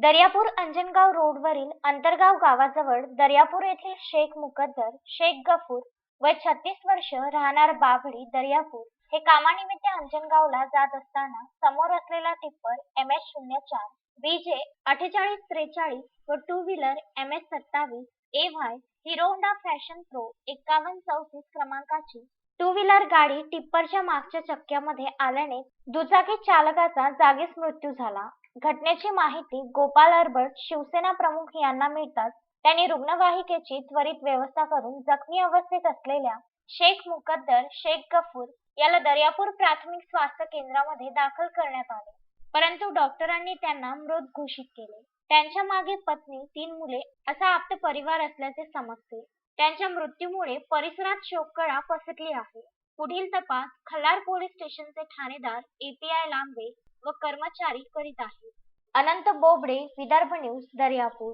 दर्यापूर अंजनगाव रोडवरील अंतरगाव गावाजवळ दर्यापूर येथील शेख मुकद्दर शेख गफूर व छत्तीस वर्ष राहणार बाभडी दर्यापूर हे कामानिमित्त अंजनगावला जात असताना समोर असलेला टिप्पर एम एच शून्य चार जे अठ्ठेचाळीस त्रेचाळीस व टू व्हीलर एम एच सत्तावीस A Y Hero Honda Fashion Pro एकावन्न चौतीस क्रमांकाची टू व्हीलर गाडी टिप्परच्या मागच्या चक्क्यामध्ये आल्याने दुचाकी चालकाचा जागीच मृत्यू झाला. घटनेची माहिती गोपाल अरबट शिवसेना प्रमुख यांना मिळताच त्यांनी रुग्णवाहिकेची त्वरित व्यवस्था करून जखमी अवस्थेत असलेल्या शेख मुकद्दर शेख गफूर याला दर्यापूर प्राथमिक स्वास्थ्य केंद्रामध्ये दाखल करण्यात आले. परंतु डॉक्टरांनी त्यांना मृत घोषित केले. त्यांच्या मागे पत्नी तीन मुले असा आप्त परिवार असल्याचे समजते. त्यांच्या मृत्यूमुळे परिसरात शोककळा पसरली आहे. पुढील तपास खलार पोलीस स्टेशनचे ठाणेदार एपीआय लांबे व कर्मचारी करीत आहेत. अनंत बोबडे विदर्भ न्यूज दर्यापूर.